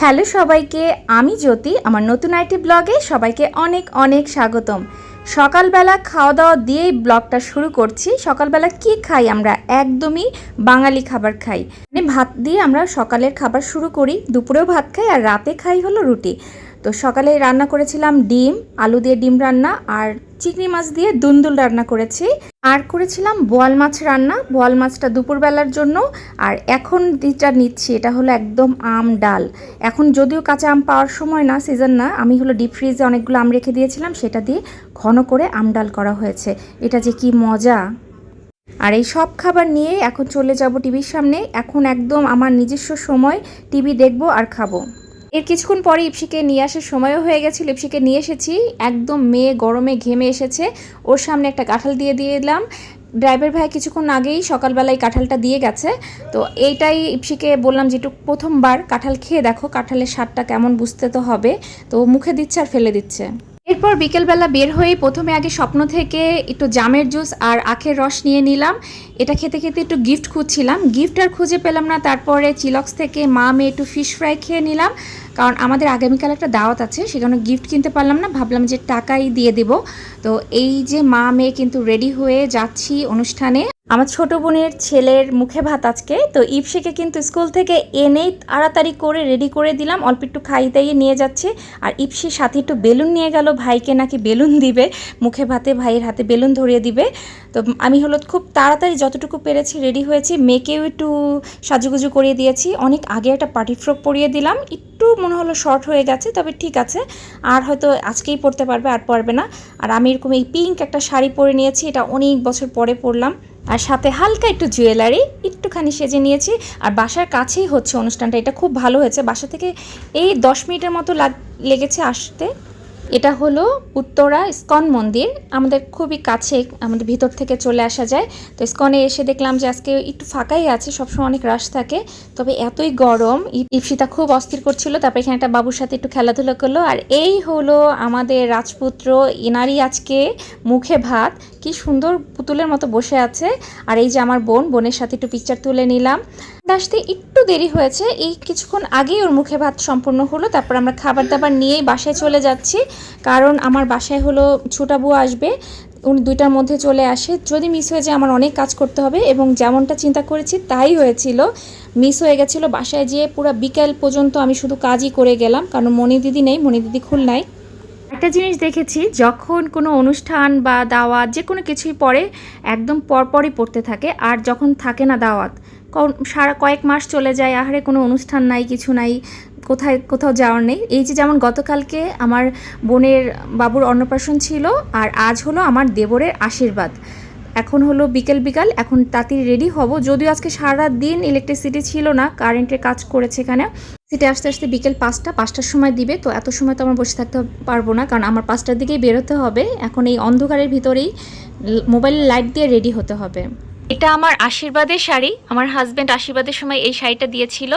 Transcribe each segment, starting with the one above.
Hello সবাইকে, আমি জ্যোতি, আমার নতুন আইটি ব্লগে সবাইকে অনেক অনেক স্বাগতম। সকালবেলা খাওয়া দাওয়া দিয়েই ব্লগটা শুরু করছি। সকালবেলা কি খাই আমরা? একদমই বাঙালি খাবার খাই। মানে ভাত দিয়ে আমরা সকালের খাবার শুরু করি, দুপুরেও ভাত খাই আর রাতে খাই হলো রুটি। তো সকালে রান্না করেছিলাম ডিম, আলু দিয়ে ডিম রান্না আর চিংড়ি মাছ দিয়ে দুন্দুল রান্না করেছি। আর করেছিলাম বোয়াল মাছ রান্না। বোয়াল মাছটা দুপুরবেলার জন্য। আর এখন যেটা নিচ্ছি, এটা হলো একদম আম ডাল। এখন যদিও কাঁচা আম পাওয়ার সময় না সিজন না, আমি হলো ডিপ ফ্রিজে অনেকগুলো আম রেখে দিয়েছিলাম, সেটা দিয়ে ঘন করে আম ডাল করা হয়েছে। এটা যে কি মজা! আর এই সব খাবার নিয়ে এখন চলে যাব টিভির সামনে। এখন একদম আমার নিজস্ব সময়, টিভি দেখব আর খাব। এর কিছুক্ষণ পরে ইপসিকে নিয়ে আসার সময়ও হয়ে গেছিল। ইপসিকে নিয়ে এসেছি। একদম মেয়ে গরমে ঘেমে এসেছে। ওর সামনে একটা কাঁঠাল দিয়ে দিয়ে দিলাম। ড্রাইভার ভাই কিছুক্ষণ আগেই সকালবেলায় কাঁঠালটা দিয়ে গেছে। তো এইটাই ইপসিকে বললাম যেটুক প্রথমবার কাঁঠাল খেয়ে দেখো। কাঁঠালের স্বাদটা কেমন বুঝতে তো হবে। তো মুখে দিচ্ছে আর ফেলে দিচ্ছে। এরপর বিকেলবেলা বের হয়ে প্রথমে আগে স্বপ্ন থেকে একটু জামের জুস আর আখের রস নিয়ে নিলাম। এটা খেতে খেতে একটু গিফট খুঁজছিলাম। গিফট আর খুঁজে পেলাম না। তারপরে চিলক্স থেকে মা মেয়ে একটু ফিশ ফ্রাই খেয়ে নিলাম। কারণ আমাদের আগামীকাল একটা দাওয়াত আছে, সেখানে গিফট কিনতে পারলাম না। ভাবলাম যে টাকাই দিয়ে দিব। তো এই যে মা মেয়ে কিন্তু রেডি হয়ে যাচ্ছি অনুষ্ঠানে। আমার ছোট বোনের ছেলের মুখে ভাত আজকে, তো ইপসিকে কিন্তু স্কুল থেকে এনেই তাড়াতাড়ি করে রেডি করে দিলাম। অল্প একটু খাই দাইয়ে নিয়ে যাচ্ছে। আর ইপসির সাথে একটু বেলুন নিয়ে গেল। ভাইকে নাকি বেলুন দিবে। মুখে ভাতে ভাইয়ের হাতে বেলুন ধরিয়ে দিবে। তো আমি হলো খুব তাড়াতাড়ি যতটুকু পেরেছি রেডি হয়েছি। মেয়েকেও একটু সাজুগুজু করিয়ে দিয়েছি। অনেক আগে একটা পার্টি ফ্রক পরিয়ে দিলাম। একটু মনে হলো শর্ট হয়ে গেছে, তবে ঠিক আছে। আর হয়তো আজকেই পরতে পারবে, আর পারবে না। আর আমি এরকম এই পিঙ্ক একটা শাড়ি পরে নিয়েছি। এটা অনেক বছর পরে পরলাম। আর সাথে হালকা একটু জুয়েলারি একটুখানি সেজে নিয়েছি। আর বাসার কাছেই হচ্ছে অনুষ্ঠানটা, এটা খুব ভালো হয়েছে। বাসা থেকে এই দশ মিনিটের মতো লাগ- লেগেছে আসতে। এটা হলো উত্তরা ইস্কন মন্দির। আমাদের খুবই কাছে, আমাদের ভিতর থেকে চলে আসা যায়। তো ইস্কনে এসে দেখলাম যে আজকে একটু ফাঁকাই আছে, সবসময় অনেক রাশ থাকে। তবে এতই গরম ইপসিতা খুব অস্থির করছিল। তারপরে এখানে একটা বাবুর সাথে একটু খেলাধুলা করল। আর এই হলো আমাদের রাজপুত্র, ইনারই আজকে মুখে ভাত। কি সুন্দর পুতুলের মতো বসে আছে। আর এই যে আমার বোন, বোনের সাথে একটু পিকচার তুলে নিলাম। আসতে একটু দেরি হয়েছে। এই কিছুক্ষণ আগেই ওর মুখে ভাত সম্পূর্ণ হলো, তারপর আমরা খাবার দাবার নিয়েই বাসায় চলে যাচ্ছি। কারণ আমার বাসায় হলো ছোটাবু আসবে, উনি দুইটার মধ্যে চলে আসে। যদি মিস হয়ে যায়, আমার অনেক কাজ করতে হবে এবং যেমনটা চিন্তা করেছি, তাই হয়েছিল। মিস হয়ে গেছিল, বাসায় যেয়ে পুরো বিকেল পর্যন্ত আমি শুধু কাজই করে গেলাম, কারণ মণি দিদি নেই, মণি দিদি খুলনায়। একটা জিনিস দেখেছি, যখন কোনো অনুষ্ঠান বা দাওয়াত যে কোনো কিছুই পরে একদম পরপরই পড়তে থাকে। আর যখন থাকে না দাওয়াত সারা কয়েক মাস চলে যায়, আহারে কোনো অনুষ্ঠান নাই, কিছু নাই, কোথায়, কোথাও যাওয়ার নেই। এই যে যেমন গতকালকে আমার বোনের বাবুর অন্নপ্রাশন ছিল, আর আজ হলো আমার দেবরের আশীর্বাদ। এখন হলো বিকেল বিকাল, এখন তাড়াতাড়ি রেডি হব। যদিও আজকে সারা দিন ইলেকট্রিসিটি ছিল না কারেন্টের কাজ করেছে এখানে। সিটে আসতে আসতে বিকেল পাঁচটা, পাঁচটার সময় দিবে, তো এত সময় তো আমার বসে থাকতে পারব না, কারণ আমার পাঁচটার দিকেই বেরোতে হবে। এখন এই অন্ধকারের ভিতরেই মোবাইল লাইট দিয়ে রেডি হতে হবে। এটা আমার আশীর্বাদের শাড়ি। আমার হাজব্যান্ড আশীর্বাদের সময় এই শাড়িটা দিয়েছিল।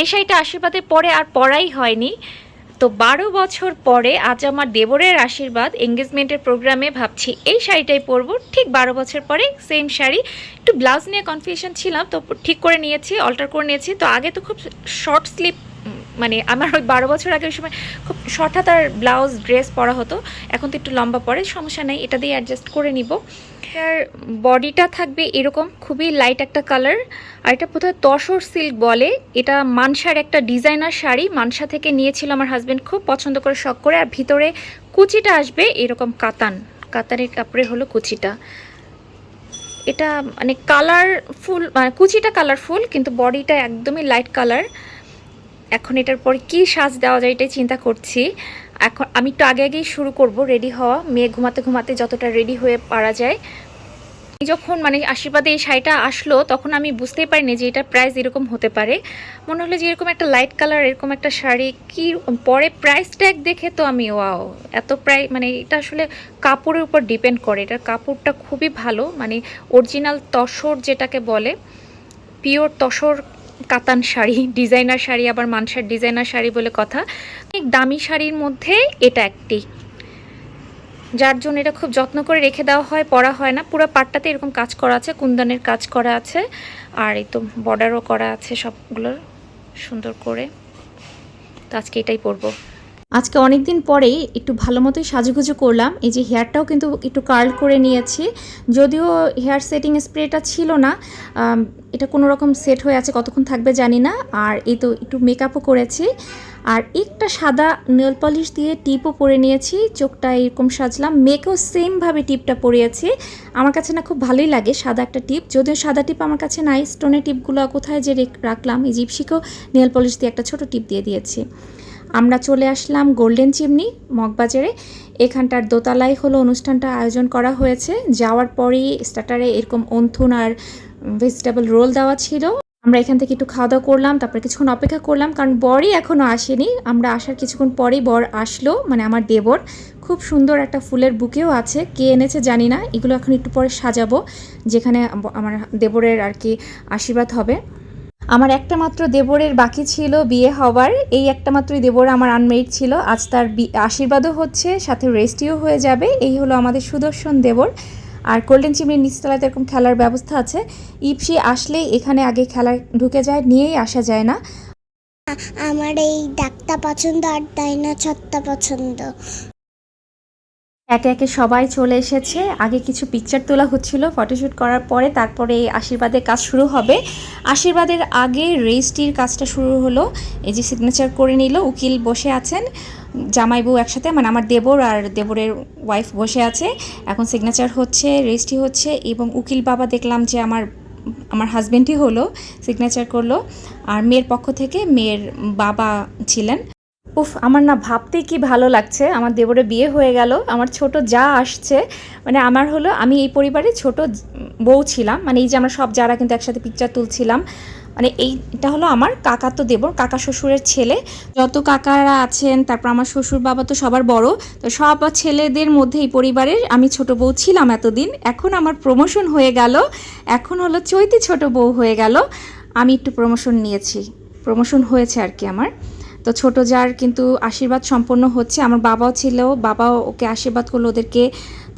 এই শাড়িটা আশীর্বাদের পরে আর পরাই হয়নি। তো বারো বছর পরে আজ আমার দেবরের আশীর্বাদ এঙ্গেজমেন্টের প্রোগ্রামে ভাবছি, এই শাড়িটাই পরবো। ঠিক বারো বছর পরে সেম শাড়ি। একটু ব্লাউজ নিয়ে কনফিউশন ছিলাম, তো ঠিক করে নিয়েছি অল্টার করে নিয়েছি। তো আগে তো খুব শর্ট স্লিপ মানে আমার ওই বারো বছর আগে ওই সময় খুব শর্ট হাতার ব্লাউজ, ড্রেস পরা হতো। এখন তো একটু লম্বা পরে, সমস্যা নেই। এটা দিয়ে অ্যাডজাস্ট করে নিব। এটার বডিটা থাকবে এরকম, খুবই লাইট একটা কালার আর এটা কোথায় তসর সিল্ক বলে। এটা মানসার একটা ডিজাইনার শাড়ি। মানসা থেকে নিয়েছিল আমার হাজব্যান্ড খুব পছন্দ করে, শখ করে। আর ভিতরে কুচিটা আসবে এরকম কাতান। কাতানের কাপড়ে হলো কুচিটা। এটা মানে কালারফুল মানে কুচিটা কালারফুল কিন্তু বডিটা একদমই লাইট কালার এখন এটার পর কি সাজ দেওয়া যায় এটাই চিন্তা করছি। এখন আমি একটু আগে আগেই শুরু করব রেডি হওয়া। মেয়ে ঘুমাতে ঘুমাতে যতটা রেডি হয়ে পারা যায়। যখন মানে আশীর্বাদে এই শাড়িটা আসলো, তখন আমি বুঝতেই পারিনি যে এটার প্রাইস এরকম হতে পারে। মনে হলো যে এরকম একটা লাইট কালার এরকম একটা শাড়ি, কি পরে প্রাইস ট্যাগ দেখে তো আমি ওয়াও এত প্রায় মানে এটা আসলে কাপড়ের উপর ডিপেন্ড করে। এটার কাপড়টা খুবই ভালো মানে অরিজিনাল তসর যেটাকে বলে পিওর তসর কাতান শাড়ি, ডিজাইনার শাড়ি, আবার মানসার ডিজাইনার শাড়ি বলে কথা। অনেক দামি শাড়ির মধ্যে এটা একটি। যার জন্য এটা খুব যত্ন করে রেখে দেওয়া হয়, পরা হয় না। পুরো পাটটাতে এরকম কাজ করা আছে, কুন্দানের কাজ করা আছে, আর এই তো বর্ডারও করা আছে সবগুলোর সুন্দর করে। তো আজকে এটাই পরবো। আজকে অনেক দিন পরেই একটু ভালো মতোই সাজুগুজু করলাম। এই যে হেয়ারটাও কিন্তু একটু কার্ল করে নিয়েছি। যদিও হেয়ার সেটিং স্প্রেটা ছিল না এটা কোনো রকম সেট হয়ে আছে, কতক্ষণ থাকবে জানি না। আর এই তো একটু মেকআপও করেছি। আর একটা সাদা নেল পলিশ দিয়ে টিপও পরে নিয়েছি। চোখটা এরকম সাজলাম। মেয়েকেও সেমভাবে টিপটা পরিয়েছি। আমার কাছে না খুব ভালোই লাগে সাদা একটা টিপ যদিও সাদা টিপ আমার কাছে নাই স্টোনের টিপগুলো কোথায় যে রেখ- রাখলাম, এই জিপসিকেও নেল পলিশ দিয়ে একটা ছোট টিপ দিয়ে দিয়েছি। আমরা চলে আসলাম গোল্ডেন চিমনি মগবাজারে। এখানটার দোতলায় হলো অনুষ্ঠানটা আয়োজন করা হয়েছে। যাওয়ার পরেই স্টার্টারে এরকম অন্থুন আর ভেজিটেবল রোল দেওয়া ছিল। আমরা এখান থেকে একটু খাওয়া দাওয়া করলাম, তারপরে কিছুক্ষণ অপেক্ষা করলাম, কারণ বরই এখনও আসেনি। আমরা আসার কিছুক্ষণ পরেই বর আসলো মানে আমার দেবর। খুব সুন্দর একটা ফুলের বুকেও আছে, কে এনেছে জানি না। এগুলো এখন একটু পরে সাজাবো, যেখানে আমার দেবরের আর কি আশীর্বাদ হবে। আমার একটা মাত্র দেবরের বাকি ছিল বিয়ে হওয়ার। এই একটা মাত্রই দেবর আমার আনমেরিড ছিল। আজ তার আশীর্বাদও হচ্ছে, সাথে রেস্টিও হয়ে যাবে। এই হলো আমাদের সুদর্শন দেবর। আর গোল্ডেন চিমনির নিচতলাতে এরকম খেলার ব্যবস্থা আছে। ইপসি আসলেই এখানে আগে খেলা ঢুকে যায়, নিয়েই আসা যায় না। আমার এই ডাকটা পছন্দ আর তাই না ছত্তা পছন্দ। একে একে সবাই চলে এসেছে। আগে কিছু পিকচার তোলা হচ্ছিল ফটোশ্যুট করার পরে তারপরে এই আশীর্বাদের কাজ শুরু হবে। আশীর্বাদের আগে রেজিস্ট্রির কাজটা শুরু হলো। এই যে সিগনেচার করে নিল, উকিল বসে আছেন। জামাই বউ একসাথে মানে আমার দেবর আর দেবরের ওয়াইফ বসে আছে। এখন সিগনেচার হচ্ছে, রেজিস্ট্রি হচ্ছে এবং উকিল বাবা দেখলাম যে আমার আমার হাজব্যান্ডই হলো সিগনেচার করল। আর মেয়ের পক্ষ থেকে মেয়ের বাবা ছিলেন। উফ, আমার না ভাবতেই কি ভালো লাগছে। আমার দেবরে বিয়ে হয়ে গেল, আমার ছোট যা আসছে মানে আমার হলো, আমি এই পরিবারে ছোট বউ ছিলাম মানে এই যে আমরা সব যারা কিন্তু একসাথে পিকচার তুলছিলাম মানে এইটা হলো আমার কাকা তো দেবর, কাকা শ্বশুরের ছেলে। যত কাকারা আছেন, তারপর আমার শ্বশুর বাবা তো সবার বড়, তো সব ছেলেদের মধ্যে এই পরিবারের আমি ছোট বউ ছিলাম এতদিন। এখন আমার প্রমোশন হয়ে গেল, এখন হলো চৈতি ছোট বউ হয়ে গেল। আমি একটু প্রমোশন নিয়েছি প্রমোশন হয়েছে আর কি আমার। তো ছোট যার কিন্তু আশীর্বাদ সম্পন্ন হচ্ছে। আমার বাবাও ছিল, বাবাও ওকে আশীর্বাদ করল ওদেরকে।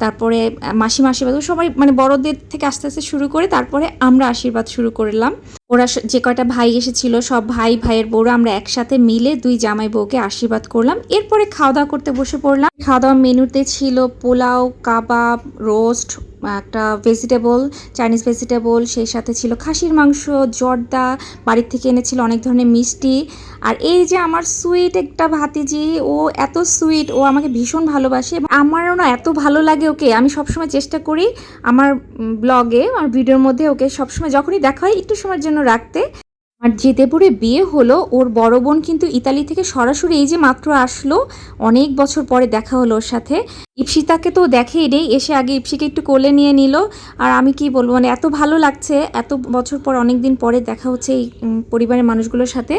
তারপরে মাসিমা আশীর্বাদ সবাই মানে বড়দের থেকে আস্তে আস্তে শুরু করে তারপরে আমরা আশীর্বাদ শুরু করলাম। ওরা যে কয়টা ভাই এসেছিল, সব ভাই, ভাইয়ের বউরা আমরা একসাথে মিলে দুই জামাই বউকে আশীর্বাদ করলাম। এরপরে খাওয়া দাওয়া করতে বসে পড়লাম। খাওয়া দাওয়া মেনুতে ছিল পোলাও, কাবাব, রোস্ট একটা ভেজিটেবল চাইনিজ ভেজিটেবল সেই সাথে ছিল খাসির মাংস, জর্দা, বাড়ির থেকে এনেছিল অনেক ধরনের মিষ্টি। আর এই যে আমার সুইট একটা ভাতিজি, ও এত সুইট ও আমাকে ভীষণ ভালোবাসে। আমারও না এত ভালো লাগে ওকে। আমি সবসময় চেষ্টা করি আমার ব্লগে আমার ভিডিওর মধ্যে ওকে সবসময় যখনই দেখা হয়, একটু সময়ের জন্য রাখতে। আর যে দেবরে বিয়ে হলো, ওর বড় বোন কিন্তু ইতালি থেকে সরাসরি এই যে মাত্র আসলো, অনেক বছর পরে দেখা হলো ওর সাথে। ইপসিতাকে তো দেখেই নেই, এসে আগে ইপসিকে একটু কোলে নিয়ে নিল। আর আমি কি বলব মানে এত ভালো লাগছে, এত বছর পর অনেক দিন পরে দেখা হচ্ছে এই পরিবারের মানুষগুলোর সাথে।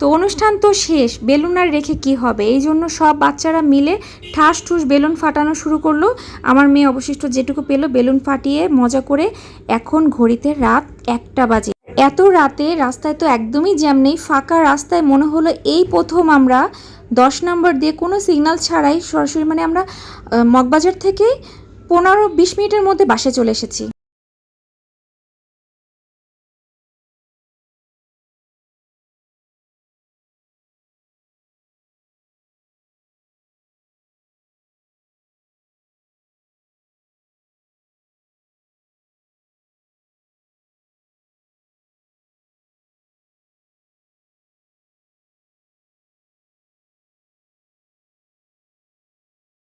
তো অনুষ্ঠান তো শেষ, বেলুন আর রেখে কি হবে? এই জন্য সব বাচ্চারা মিলে ঠাস ঠুস বেলুন ফাটানো শুরু করল। আমার মেয়ে অবশিষ্ট যেটুকু পেল, বেলুন ফাটিয়ে মজা করে এখন ঘড়িতে রাত একটা বাজে। এত রাতে রাস্তায় তো একদমই জ্যাম নেই, ফাঁকা রাস্তায় মনে হলো এই প্রথম আমরা দশ নম্বর দিয়ে কোনো সিগনাল ছাড়াই সরাসরি মানে আমরা মগবাজার থেকে পনেরো বিশ মিনিটের মধ্যে বাসে চলে এসেছি।